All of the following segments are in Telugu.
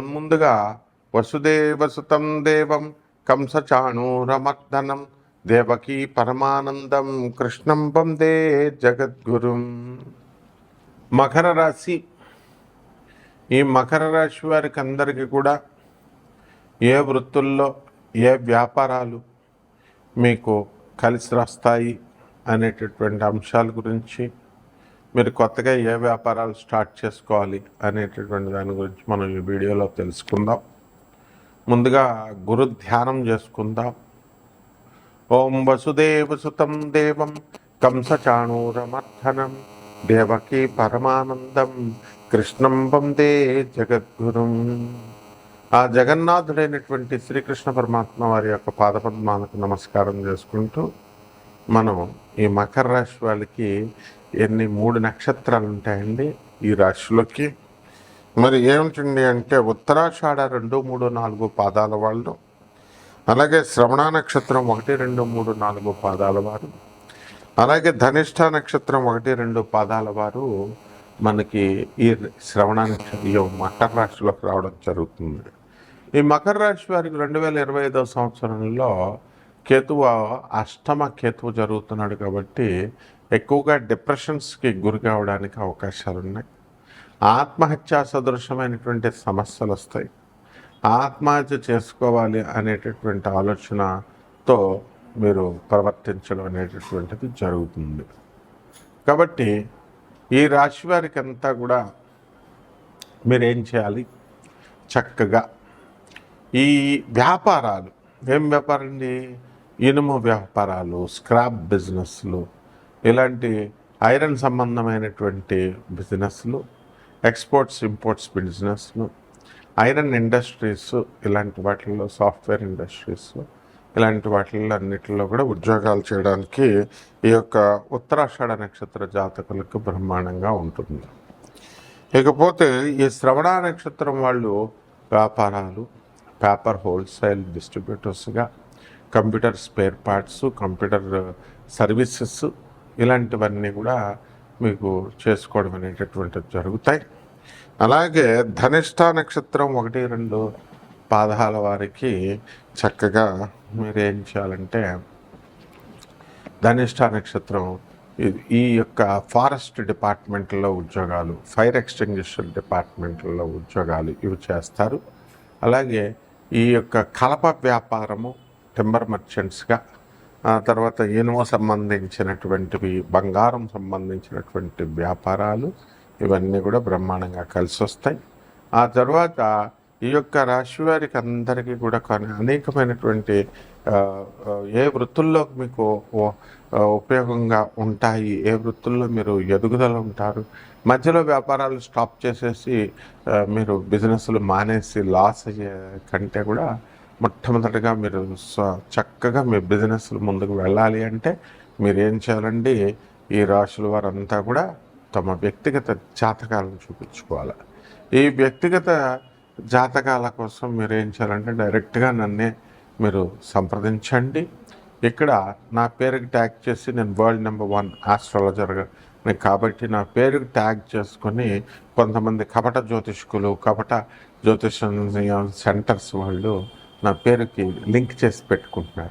ముందుగా వసుదేవసుతం దేవం కంసచాణూరమర్దనం దేవకీ పరమానందం కృష్ణం వందే జగద్గురుం. మకర రాశి. ఈ మకర రాశి వారికి అందరికీ కూడా ఏ వృత్తుల్లో ఏ వ్యాపారాలు మీకు కలిసి వస్తాయి అనేటటువంటి అంశాల గురించి మీరు కొత్తగా ఏ వ్యాపారాలు స్టార్ట్ చేసుకోవాలి అనేటటువంటి దాని గురించి మనం ఈ వీడియోలో తెలుసుకుందాం. ముందుగా గురు ధ్యానం చేసుకుందాం. ఓం వసుదేవ సుతం దేవం కంసచాణూరమర్థనం దేవకీ పరమానందం కృష్ణం వందే జగద్గురుం. ఆ జగన్నాథుడైనటువంటి శ్రీకృష్ణ పరమాత్మ వారి యొక్క పాదపద్మాలకు నమస్కారం చేసుకుంటూ మనం ఈ మకర రాశి వాళ్ళకి ఎన్ని మూడు నక్షత్రాలు ఉంటాయండి? ఈ రాశిలోకి. మరి ఏమిటండి అంటే ఉత్తరాషాఢ రెండు మూడు నాలుగు పాదాల వాళ్ళు. అలాగే శ్రవణ నక్షత్రం ఒకటి రెండు మూడు నాలుగు పాదాల వారు. అలాగే ధనిష్ట నక్షత్రం ఒకటి రెండు పాదాల వారు మనకి ఈ శ్రవణ నక్షత్రం మకర రాశిలోకి రావడం జరుగుతుంది. ఈ మకర రాశి వారికి రెండు వేల ఇరవై ఐదవ సంవత్సరంలో కేతువు అష్టమ కేతువు జరుగుతున్నాడు కాబట్టి ఎక్కువగా డిప్రెషన్స్కి గురి కావడానికి అవకాశాలు ఉన్నాయి ఆత్మహత్యా సదృశమైనటువంటి సమస్యలు వస్తాయి ఆత్మహత్య చేసుకోవాలి అనేటటువంటి ఆలోచనతో మీరు ప్రవర్తించడం అనేటటువంటిది జరుగుతుంది. కాబట్టి ఈ రాశి వారికి అంతా కూడా మీరేం చేయాలి? చక్కగా ఈ వ్యాపారాలు ఏం వ్యాపారం అండి? ఇనుము వ్యాపారాలు స్క్రాప్ బిజినెస్లు ఇలాంటి ఐరన్ సంబంధమైనటువంటి బిజినెస్లు ఎక్స్పోర్ట్స్ ఇంపోర్ట్స్ బిజినెస్లు ఐరన్ ఇండస్ట్రీస్ ఇలాంటి వాటిల్లో సాఫ్ట్వేర్ ఇండస్ట్రీస్ ఇలాంటి వాటిల్లో అన్నిటిలో కూడా ఉద్యోగాలు చేయడానికి ఈ యొక్క ఉత్తరాషాఢ నక్షత్ర జాతకులకు బ్రహ్మాండంగా ఉంటుంది. ఇకపోతే ఈ శ్రవణ నక్షత్రం వాళ్ళు వ్యాపారాలు paper wholesale డిస్ట్రిబ్యూటర్స్గా computer spare parts computer services ఇలాంటివన్నీ కూడా మీకు చేసుకోవడం అనేటటువంటివి జరుగుతాయి. అలాగే ధనిష్ట నక్షత్రం ఒకటి రెండు పాదాల వారికి చక్కగా మీరు ఏం చేయాలంటే ధనిష్ట నక్షత్రం ఈ- యొక్క ఫారెస్ట్ డిపార్ట్మెంట్లో ఉద్యోగాలు ఫైర్ ఎక్స్టింగ్విషర్ డిపార్ట్మెంట్లో ఉద్యోగాలు ఇవి చేస్తారు. అలాగే ఈ యొక్క కలప వ్యాపారము టింబర్ మర్చెంట్స్గా ఆ తర్వాత ఇనుము సంబంధించినటువంటివి బంగారం సంబంధించినటువంటి వ్యాపారాలు ఇవన్నీ కూడా బ్రహ్మాండంగా కలిసి వస్తాయి ఆ తర్వాత ఈ యొక్క రాశి వారికి అందరికీ కూడా కొన్ని అనేకమైనటువంటి ఏ వృత్తుల్లో మీకు ఉపయోగంగా ఉంటాయి ఏ వృత్తుల్లో మీరు ఎదుగుదల ఉంటారు మధ్యలో వ్యాపారాలు స్టాప్ చేసేసి మీరు బిజినెస్లు మానేసి లాస్ అయ్యే కంటే కూడా మొట్టమొదటిగా మీరు చక్కగా మీ బిజినెస్లు ముందుకు వెళ్ళాలి అంటే మీరు ఏం చేయాలండి? ఈ రాశుల వారంతా కూడా తమ వ్యక్తిగత జాతకాలను చూపించుకోవాలి. ఈ వ్యక్తిగత జాతకాల కోసం మీరు ఏం చేయాలంటే డైరెక్ట్గా నన్నే మీరు సంప్రదించండి. ఇక్కడ నా పేరుకి ట్యాగ్ చేసి నేను వరల్డ్ నెంబర్ వన్ ఆస్ట్రాలజర్గా కాబట్టి నా పేరుకి ట్యాగ్ చేసుకొని కొంతమంది కపట జ్యోతిష్కులు కపట జ్యోతిషం సెంటర్స్ వాళ్ళు నా పేరుకి లింక్ చేసి పెట్టుకుంటున్నారు.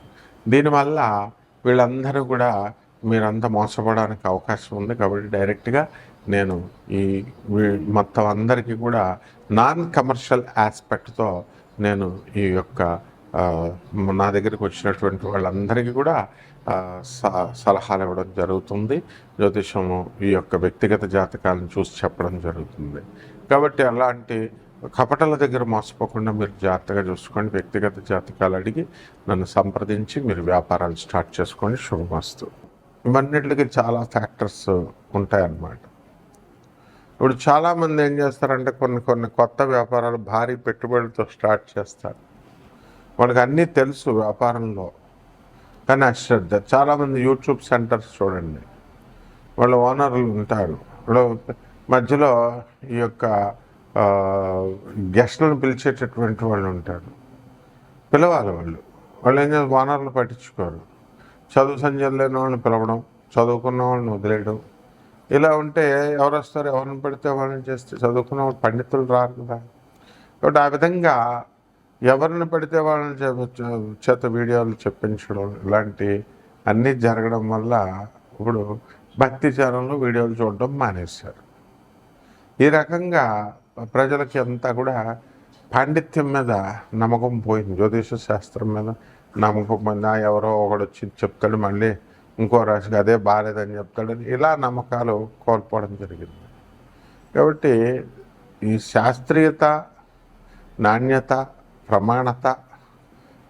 దీనివల్ల వీళ్ళందరూ కూడా మీరంతా మోసపోవడానికి అవకాశం ఉంది కాబట్టి డైరెక్ట్గా నేను ఈ వీ- మొత్తం అందరికీ కూడా నాన్ కమర్షియల్ ఆస్పెక్ట్తో నేను ఈ యొక్క నా దగ్గరికి వచ్చినటువంటి వాళ్ళందరికీ కూడా స- సలహాలు ఇవ్వడం జరుగుతుంది. జ్యోతిషము ఈ యొక్క వ్యక్తిగత జాతకాలను చూసి చెప్పడం జరుగుతుంది. కాబట్టి అలాంటి కపటల దగ్గర మోసపోకుండా మీరు జాగ్రత్తగా చూసుకోండి. వ్యక్తిగత జాతకాలు అడిగి నన్ను సంప్రదించి మీరు వ్యాపారాలు స్టార్ట్ చేసుకోండి. శుభమస్తు. ఇవన్నిటికి చాలా ఫ్యాక్టర్స్ ఉంటాయన్నమాట. ఇప్పుడు చాలామంది ఏం చేస్తారంటే కొన్ని కొన్ని కొత్త వ్యాపారాలు భారీ పెట్టుబడితో స్టార్ట్ చేస్తారు. వాళ్ళకి అన్నీ తెలుసు వ్యాపారంలో. కానీ అశ్రద్ధ. చాలామంది యూట్యూబ్ సెంటర్స్ చూడండి. వాళ్ళ ఓనర్లు ఉంటారు. ఇప్పుడు మధ్యలో ఈ యొక్క గెస్ట్లను పిలిచేటటువంటి వాళ్ళు ఉంటారు. పిలవాలి వాళ్ళు. వాళ్ళు ఏం చేస్తారు? ఓనర్లు పట్టించుకోరు. చదువు సంజయం లేని వాళ్ళని పిలవడం చదువుకున్న వాళ్ళని వదిలేయడం. ఇలా ఉంటే ఎవరు వస్తారు? ఎవరిని పడితే వాళ్ళని చేస్తే చదువుకున్న వాళ్ళు పండితులు రారు కదా. కాబట్టి ఆ విధంగా ఎవరిని పడితే వాళ్ళని చేత వీడియోలు చెప్పించడం ఇలాంటి అన్నీ జరగడం వల్ల ఇప్పుడు భక్తి ఛానల్లో వీడియోలు చూడడం మానేశారు. ఈ రకంగా ప్రజలకి అంతా కూడా పాండిత్యం మీద నమ్మకం పోయింది. జ్యోతిష శాస్త్రం మీద నమ్మకం పోయింది. ఎవరో ఒకడు వచ్చి చెప్తాడు మళ్ళీ ఇంకో రాశికి అదే బాగాలేదని చెప్తాడని ఇలా నమ్మకాలు కోల్పోవడం జరిగింది. కాబట్టి ఈ శాస్త్రీయత నాణ్యత ప్రమాణత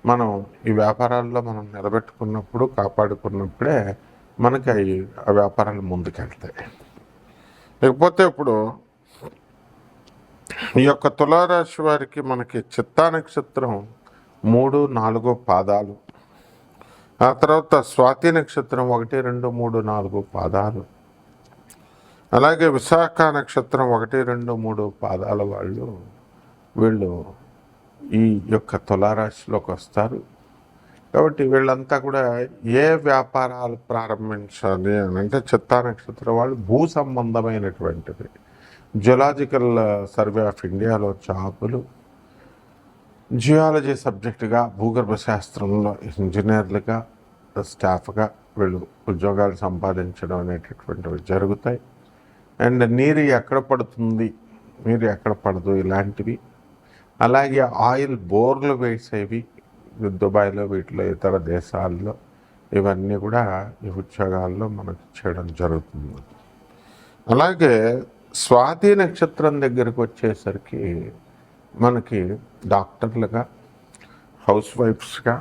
మనం ఈ వ్యాపారాల్లో మనం నిలబెట్టుకున్నప్పుడు కాపాడుకున్నప్పుడే మనకి అవి ఆ వ్యాపారాలు ముందుకెళ్తాయి. లేకపోతే ఇప్పుడు ఈ యొక్క తులారాశి వారికి మనకి చిత్తా నక్షత్రం మూడు నాలుగు పాదాలు. ఆ తర్వాత స్వాతి నక్షత్రం ఒకటి రెండు మూడు నాలుగు పాదాలు. అలాగే విశాఖ నక్షత్రం ఒకటి రెండు మూడు పాదాల వాళ్ళు వీళ్ళు ఈ యొక్క తులారాశిలోకి వస్తారు. కాబట్టి వీళ్ళంతా కూడా ఏ వ్యాపారాలు ప్రారంభించాలి అని అంటే చిత్తా నక్షత్రం వాళ్ళు భూ సంబంధమైనటువంటిది జులాజికల్ సర్వే ఆఫ్ ఇండియాలో జాబులు జియాలజీ సబ్జెక్టుగా భూగర్భ శాస్త్రంలో ఇంజనీర్లుగా స్టాఫ్గా వీళ్ళు ఉద్యోగాలు సంపాదించడం అనేటటువంటివి జరుగుతాయి. అండ్ నీరు ఎక్కడ పడుతుంది? నీరు ఎక్కడ పడదు? ఇలాంటివి. అలాగే ఆయిల్ బోర్లు వేసేవి దుబాయ్లో వీటిలో ఇతర దేశాల్లో. ఇవన్నీ కూడా ఈ ఉద్యోగాల్లో మనకు చేయడం జరుగుతుంది. అలాగే స్వాతి నక్షత్రం దగ్గరకు వచ్చేసరికి మనకి డాక్టర్లుగా హౌస్ వైఫ్స్గా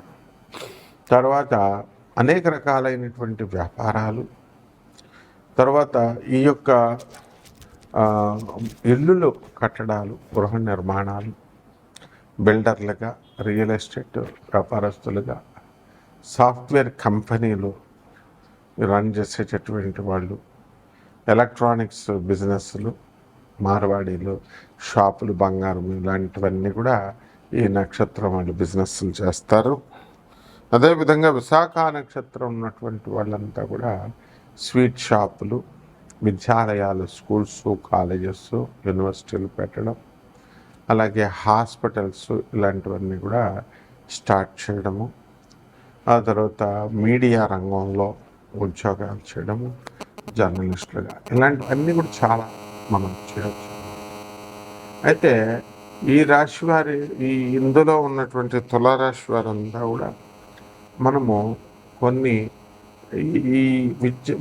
తర్వాత అనేక రకాలైనటువంటి వ్యాపారాలు తర్వాత ఈ యొక్క ఇల్లులు కట్టడాలు గృహ నిర్మాణాలు బిల్డర్లుగా రియల్ ఎస్టేట్ వ్యాపారస్తులుగా సాఫ్ట్వేర్ కంపెనీలు రన్ చేసేటటువంటి వాళ్ళు ఎలక్ట్రానిక్స్ బిజినెస్లు మార్వాడీలు షాపులు బంగారం ఇలాంటివన్నీ కూడా ఈ నక్షత్రం వాళ్ళు బిజినెస్లు చేస్తారు. అదేవిధంగా విశాఖ నక్షత్రం ఉన్నటువంటి వాళ్ళంతా కూడా స్వీట్ షాపులు విద్యాలయాలు స్కూల్స్ కాలేజెస్ యూనివర్సిటీలు పెట్టడం అలాగే హాస్పిటల్స్ ఇలాంటివన్నీ కూడా స్టార్ట్ చేయడము ఆ తర్వాత మీడియా రంగంలో ఉద్యోగాలు చేయడము జర్నలిస్టులుగా. ఇలాంటివన్నీ కూడా చాలా మనం చేయవచ్చు. అయితే ఈ రాశి వారి ఈ ఇందులో ఉన్నటువంటి తులారాశి వారంతా కూడా మనము కొన్ని ఈ- ఈ విద్య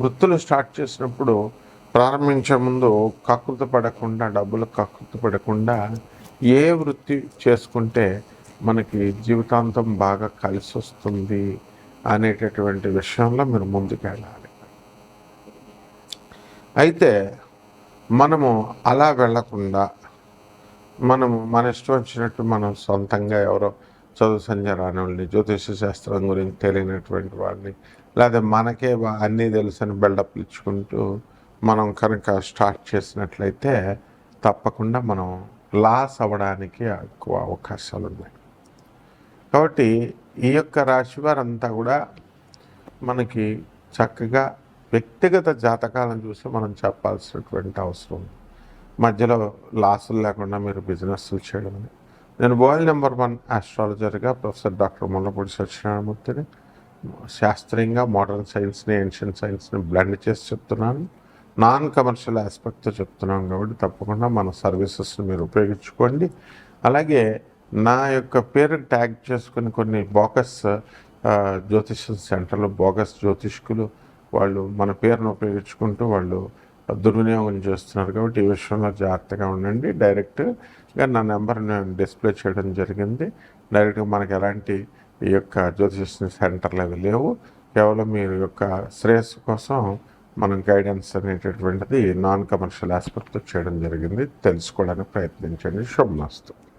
వృత్తులు స్టార్ట్ చేసినప్పుడు ప్రారంభించే ముందు కకృత పడకుండా డబ్బులు కకృత పడకుండా ఏ వృత్తి చేసుకుంటే మనకి జీవితాంతం బాగా కలిసి వస్తుంది అనేటటువంటి విషయంలో మీరు ముందుకెళ్ళాలి. అయితే మనము అలా వెళ్ళకుండా మనము మన ఇష్టం వచ్చినట్టు మనం సొంతంగా ఎవరో చదువు సంధ్య వాళ్ళని జ్యోతిష శాస్త్రం గురించి తెలియనటువంటి వాళ్ళని లేదా మనకే అన్నీ తెలుసని బిల్డప్ ఇచ్చుకుంటూ మనం కనుక స్టార్ట్ చేసినట్లయితే తప్పకుండా మనం లాస్ అవ్వడానికి ఎక్కువ అవకాశాలు ఉన్నాయి కాబట్టి ఈ యొక్క రాశి వారంతా కూడా మనకి చక్కగా వ్యక్తిగత జాతకాలను చూసి మనం చెప్పాల్సినటువంటి అవసరం ఉంది. మధ్యలో లాసులు లేకుండా మీరు బిజినెస్లు చేయడం అని. నేను వరల్డ్ నెంబర్ వన్ ఆస్ట్రాలజర్గా ప్రొఫెసర్ డాక్టర్ ముల్లపూడి సత్యనారాయణమూర్తిని శాస్త్రీయంగా మోడర్న్ సైన్స్ని ఏన్షియన్ సైన్స్ని బ్లెండ్ చేసి చెప్తున్నాను. నాన్ కమర్షియల్ ఆస్పెక్ట్తో చెప్తున్నాం కాబట్టి తప్పకుండా మన సర్వీసెస్ని మీరు ఉపయోగించుకోండి. అలాగే నా యొక్క పేరు ట్యాగ్ చేసుకుని కొన్ని బోకస్ జ్యోతిష్యం జ్యోతిష సెంటర్లో బోగస్ జ్యోతిష్కులు వాళ్ళు మన పేరును ఉపయోగించుకుంటూ వాళ్ళు దుర్వినియోగం చేస్తున్నారు కాబట్టి ఈ విషయంలో జాగ్రత్తగా ఉండండి. డైరెక్ట్గా నా నెంబర్ నేను డిస్ప్లే చేయడం జరిగింది. డైరెక్ట్గా మనకు ఎలాంటి ఈ యొక్క జ్యోతిష సెంటర్లు అవి లేవు. కేవలం మీ యొక్క శ్రేయస్సు కోసం మనం గైడెన్స్ అనేటటువంటిది నాన్ కమర్షియల్ ఆస్పెక్ట్తో చేయడం జరిగింది. తెలుసుకోవడానికి ప్రయత్నించండి. శుభమస్తు.